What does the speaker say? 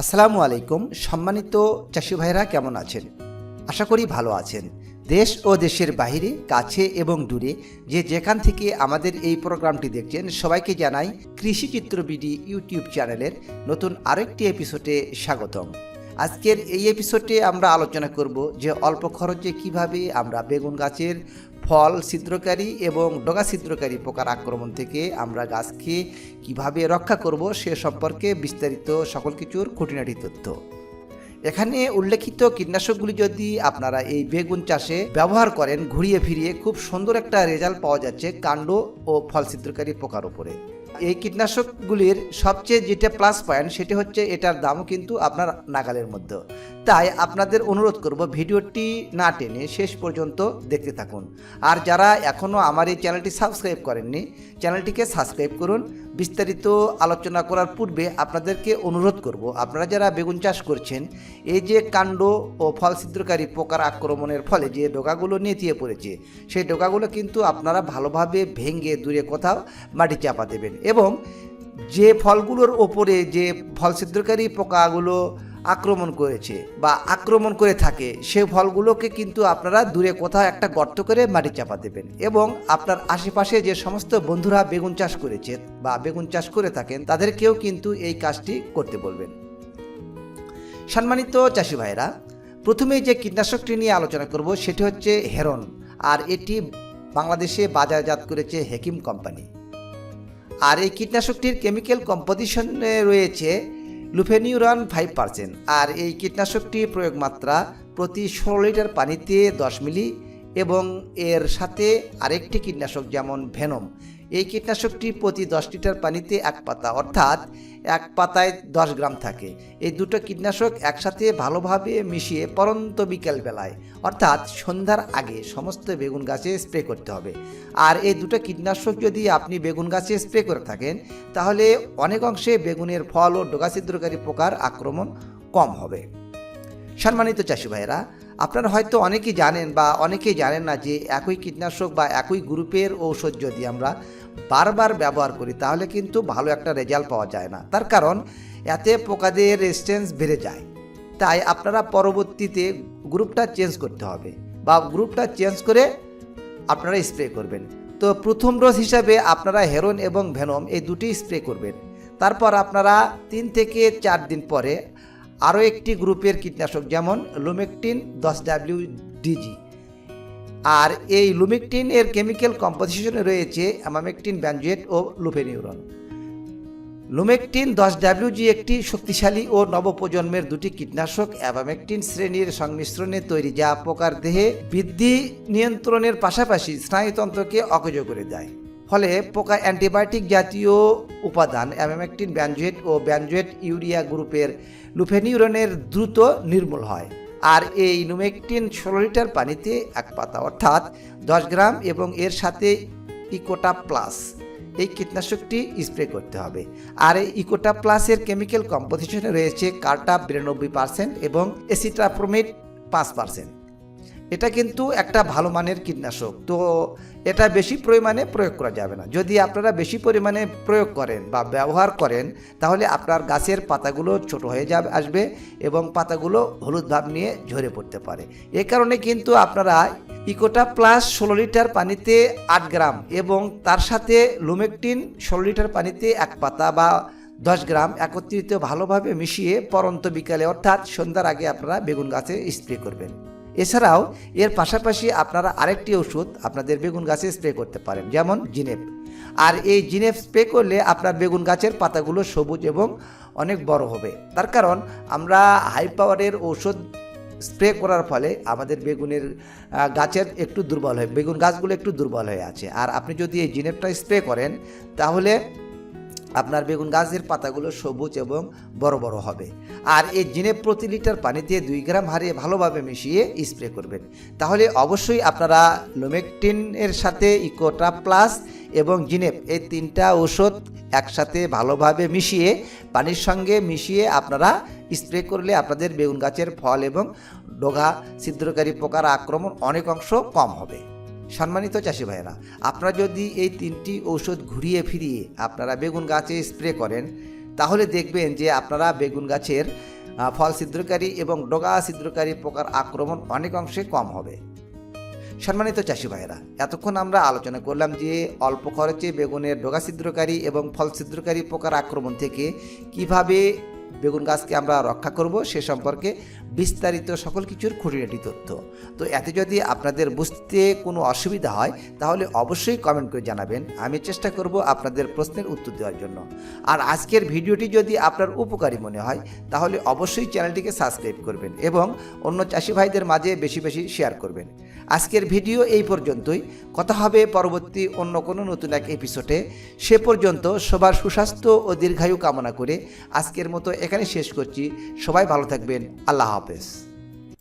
আসসালামু আলাইকুম, সম্মানিত চাষি ভাইরা কেমন আছেন? আশা করি ভালো আছেন। দেশ ও দেশের বাহিরে, কাছে এবং দূরে যে যেখান থেকে আমাদের এই প্রোগ্রামটি দেখছেন, সবাইকে জানাই কৃষি চিত্র বিডি ইউটিউব চ্যানেলের নতুন আরেকটি এপিসোডে স্বাগতম। আজকের এই এপিসোডে আমরা আলোচনা করব যে অল্প খরচে কীভাবে আমরা বেগুন গাছের ফল ছিদ্রকারী এবং ডগা ছিদ্রকারী পোকার আক্রমণ থেকে আমরা গাছকে কীভাবে রক্ষা করব সে সম্পর্কে বিস্তারিত সকল কিছুর খুঁটিনাটি তথ্য। এখানে উল্লেখিত কীটনাশকগুলি যদি আপনারা এই বেগুন চাষে ব্যবহার করেন, ঘুরিয়ে ফিরিয়ে খুব সুন্দর একটা রেজাল্ট পাওয়া যাচ্ছে কাণ্ড ও ফল ছিদ্রকারী পোকার উপরে। এই কীটনাশকগুলির সবচেয়ে যেটা প্লাস পয়েন্ট সেটি হচ্ছে এটার দামও কিন্তু আপনার নাগালের মধ্যে। তাই আপনাদের অনুরোধ করব ভিডিওটি না টেনে শেষ পর্যন্ত দেখতে থাকুন। আর যারা এখনও আমার এই চ্যানেলটি সাবস্ক্রাইব করেননি, চ্যানেলটিকে সাবস্ক্রাইব করুন। বিস্তারিত আলোচনা করার পূর্বে আপনাদেরকে অনুরোধ করব, আপনারা যারা বেগুন চাষ করছেন, এই যে কাণ্ড ও ফল ছিদ্রকারী পোকার আক্রমণের ফলে যে ডোকাগুলো নেতিয়ে পড়েছে, সেই ডোকাগুলো কিন্তু আপনারা ভালোভাবে ভেঙে দূরে কোথাও মাটি চাপা দেবেন। এবং যে ফলগুলোর ওপরে যে ফল ছিদ্রকারী পোকাগুলো আক্রমণ করেছে বা আক্রমণ করে থাকে সেই ফলগুলোকে কিন্তু আপনারা দূরে কোথাও একটা গর্ত করে মাটি চাপা দেবেন এবং আপনার আশেপাশে যে সমস্ত বন্ধুরা বেগুন চাষ করেছে বা বেগুন চাষ করে থাকেন, তাদেরকেও কিন্তু এই কাজটি করতে বলবেন। সম্মানিত চাষি ভাইরা প্রথমে যে কীটনাশকটি নিয়ে আলোচনা করব সেটি হচ্ছে হেরন, আর এটি বাংলাদেশে বাজারজাত করেছে হেকিম কোম্পানি। আর এই কীটনাশকটির কেমিক্যাল কম্পোজিশনে রয়েছে লুফেনিউরন ফাইভ পার্সেন্ট আর এই কীটনাশকটি প্রয়োগ মাত্রা প্রতি ষোলো লিটার পানিতে দশ মিলি এবং এর সাথে আরেকটি কীটনাশক যেমন ভেনম এই কীটনাশকটি প্রতি দশ লিটার পানিতে এক পাতা, অর্থাৎ এক পাতায় দশ গ্রাম থাকে। এই দুটো কীটনাশক একসাথে ভালোভাবে মিশিয়ে পরন্ত বিকেল বেলায়, অর্থাৎ সন্ধ্যার আগে সমস্ত বেগুন গাছে স্প্রে করতে হবে। আর এই দুটো কীটনাশক যদি আপনি বেগুন গাছে স্প্রে করে থাকেন, তাহলে অনেক অংশে বেগুনের ফল ও ডোগা ছিদ্রকারী পোকার আক্রমণ কম হবে। সম্মানিত চাষি ভাইরা আপনারা হয়তো অনেকেই জানেন বা অনেকেই জানেন না যে একই কীটনাশক বা একই গ্রুপের ঔষধ যদি আমরা বারবার ব্যবহার করি, তাহলে কিন্তু ভালো একটা রেজাল্ট পাওয়া যায় না। তার কারণ, এতে পোকাদের রেজিস্ট্যান্স বেড়ে যায়। তাই আপনারা পরবর্তীতে গ্রুপটা চেঞ্জ করতে হবে বা গ্রুপটা চেঞ্জ করে আপনারা স্প্রে করবেন। তো প্রথম ডোজ হিসাবে আপনারা হেরোন এবং ভেনম এই দুটি স্প্রে করবেন। তারপর আপনারা তিন থেকে চার দিন পরে আরও একটি গ্রুপের কীটনাশক, যেমন লুমেকটিন দশ ডাব্লিউ ডিজি আর এই লুমেকটিন এর কেমিক্যাল কম্পোজিশনে রয়েছে অ্যামামেকটিন ব্যানজুয়েট ও লুফেনিউরন লুমেকটিন দশ ডাব্লিউজি একটি শক্তিশালী ও নবপ্রজন্মের দুটি কীটনাশক অ্যাবামেকটিন শ্রেণির সংমিশ্রণে তৈরি, যা পোকার দেহে বৃদ্ধি নিয়ন্ত্রণের পাশাপাশি স্নায়ুতন্ত্রকে অকেজ করে দেয়। ফলে পোকা অ্যান্টিবায়োটিক জাতীয় উপাদান অ্যামামেকটিন ব্যানজুয়েট ও ব্যানজুয়েট ইউরিয়া গ্রুপের লুফেনিউরনের দ্রুত নির্মূল হয়। আর এই লুমেকটিন ষোলো লিটার পানিতে এক পাতা, অর্থাৎ দশ গ্রাম এবং এর সাথে ইকোটা প্লাস। এই কীটনাশকটি স্প্রে করতে হবে। আর এই ইকোটা প্লাসের কেমিক্যাল কম্পোজিশনে রয়েছে কার্টা বিরানব্বই পার্সেন্ট এবং এসিট্রাপ্রোমেট পাঁচ পার্সেন্ট। এটা কিন্তু একটা ভালো মানের কীটনাশক। তো এটা বেশি পরিমাণে প্রয়োগ করা যাবে না। যদি আপনারা বেশি পরিমাণে প্রয়োগ করেন বা ব্যবহার করেন, তাহলে আপনার গাছের পাতাগুলো ছোট হয়ে যাবে, আসবে এবং পাতাগুলো হলুদ ভাব নিয়ে ঝরে পড়তে পারে। এ কারণে কিন্তু আপনারা ইকোটা প্লাস ষোলো লিটার পানিতে আট গ্রাম এবং তার সাথে লুমেকটিন ষোলো লিটার পানিতে এক পাতা বা দশ গ্রাম একত্রিত ভালোভাবে মিশিয়ে পরন্ত বিকালে, অর্থাৎ সন্ধ্যার আগে আপনারা বেগুন গাছে স্প্রে করবেন। এছাড়াও, এর পাশাপাশি আপনারা আরেকটি ওষুধ আপনাদের বেগুন গাছে স্প্রে করতে পারেন, যেমন জিনেপ। আর এই জিনেপ স্প্রে করলে আপনার বেগুন গাছের পাতাগুলো সবুজ এবং অনেক বড় হবে। তার কারণ, আমরা হাই পাওয়ারের ঔষধ স্প্রে করার ফলে আমাদের বেগুনের গাছের একটু দুর্বল হয়, বেগুন গাছগুলো একটু দুর্বল হয়ে আছে। আর আপনি যদি এই জিনেপটা স্প্রে করেন, তাহলে আপনার বেগুন গাছের পাতাগুলো সবুজ এবং বড় বড় হবে। আর এই জিনে প্রতি লিটার পানিতে দুই গ্রাম হারে ভালোভাবে মিশিয়ে স্প্রে করবেন। তাহলে অবশ্যই আপনারা লোমেকটিনের সাথে ইকোটা প্লাস এবং জিনেপ এই তিনটা ওষুধ একসাথে ভালোভাবে মিশিয়ে পানির সঙ্গে মিশিয়ে আপনারা স্প্রে করলে আপনাদের বেগুন গাছের ফল এবং ডোগা, ছিদ্রকারী পোকার আক্রমণ অনেক অংশ কম হবে। সম্মানিত চাষি ভাইয়েরা, আপনারা যদি এই তিনটি ঔষধ ঘুরিয়ে ফিরিয়ে আপনারা বেগুন গাছে স্প্রে করেন, তাহলে দেখবেন যে আপনারা বেগুন গাছের ফল ছিদ্রকারী এবং ডগা ছিদ্রকারী পোকার আক্রমণ অনেক অংশে কম হবে। সম্মানিত চাষি ভাইয়েরা, এতক্ষণ আমরা আলোচনা করলাম যে অল্প খরচে বেগুনের ডগা ছিদ্রকারী এবং ফল ছিদ্রকারী পোকার আক্রমণ থেকে কীভাবে বেগুন গাছকে আমরা রক্ষা করব, সে সম্পর্কে বিস্তারিত সকল কিছুর খুঁটিনাটি তথ্য। তো এতে যদি আপনাদের বুঝতে কোনো অসুবিধা হয়, তাহলে অবশ্যই কমেন্ট করে জানাবেন। আমি চেষ্টা করব আপনাদের প্রশ্নের উত্তর দেওয়ার জন্য। আর আজকের ভিডিওটি যদি আপনার উপকারী মনে হয়, তাহলে অবশ্যই চ্যানেলটিকে সাবস্ক্রাইব করবেন এবং অন্য চাষি ভাইদের মাঝে বেশি বেশি শেয়ার করবেন। আজকের ভিডিও এই পর্যন্তই। কথা হবে পরবর্তী অন্য কোনো নতুন এক এপিসোডে সে পর্যন্ত সবার সুস্বাস্থ্য ও দীর্ঘায়ু কামনা করে আজকের মতো এখানে শেষ করছি। সবাই ভালো থাকবেন। আল্লাহ হাফেজ।